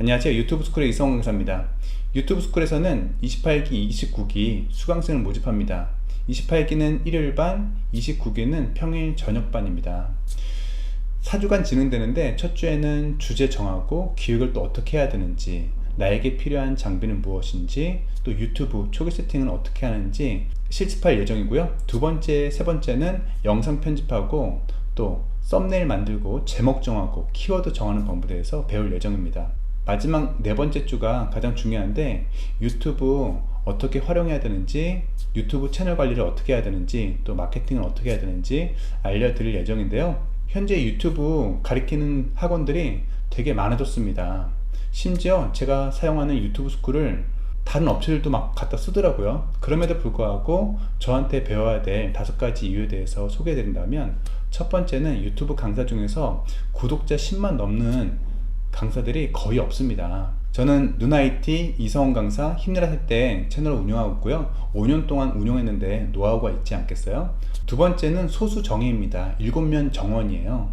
안녕하세요. 유튜브 스쿨의 이성원 강사입니다. 유튜브 스쿨에서는 28기, 29기 수강생을 모집합니다. 28기는 일요일 반, 29기는 평일 저녁반입니다. 4주간 진행되는데 첫 주에는 주제 정하고 기획을 또 어떻게 해야 되는지 나에게 필요한 장비는 무엇인지 또 유튜브 초기 세팅은 어떻게 하는지 실습할 예정이고요. 두 번째, 세 번째는 영상 편집하고 또 썸네일 만들고 제목 정하고 키워드 정하는 방법에 대해서 배울 예정입니다. 마지막 네 번째 주가 가장 중요한데 유튜브 어떻게 활용해야 되는지 유튜브 채널 관리를 어떻게 해야 되는지 또 마케팅을 어떻게 해야 되는지 알려드릴 예정인데요. 현재 유튜브 가리키는 학원들이 되게 많아졌습니다. 심지어 제가 사용하는 유튜브 스쿨을 다른 업체들도 막 갖다 쓰더라고요. 그럼에도 불구하고 저한테 배워야 될 다섯 가지 이유에 대해서 소개해 드린다면 첫 번째는 유튜브 강사 중에서 구독자 10만 넘는 강사들이 거의 없습니다. 저는 누나이티 이성원 강사 힘내라 할때 채널을 운영하고 있고요. 5년 동안 운영했는데 노하우가 있지 않겠어요? 두 번째는 소수 정예입니다. 7면 정원이에요.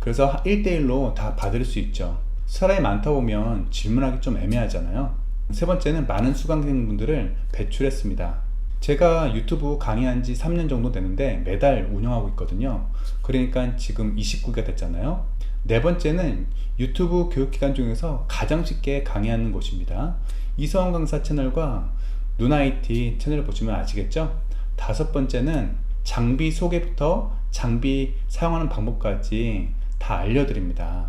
그래서 1대1로 다 받을 수 있죠. 사람이 많다 보면 질문하기 좀 애매하잖아요. 세 번째는 많은 수강생분들을 배출했습니다. 제가 유튜브 강의한 지 3년 정도 되는데 매달 운영하고 있거든요. 그러니까 지금 29개가 됐잖아요. 네 번째는 유튜브 교육기관 중에서 가장 쉽게 강의하는 곳입니다. 이서원 강사 채널과 누나이티 채널을 보시면 아시겠죠? 다섯 번째는 장비 소개부터 장비 사용하는 방법까지 다 알려드립니다.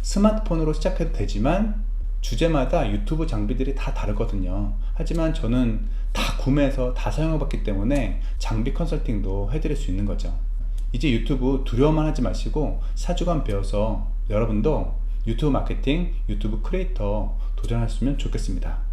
스마트폰으로 시작해도 되지만 주제마다 유튜브 장비들이 다 다르거든요. 하지만 저는 다 구매해서 다 사용해봤기 때문에 장비 컨설팅도 해드릴 수 있는 거죠. 이제 유튜브 두려워만 하지 마시고 4주간 배워서 여러분도 유튜브 마케팅, 유튜브 크리에이터 도전하셨으면 좋겠습니다.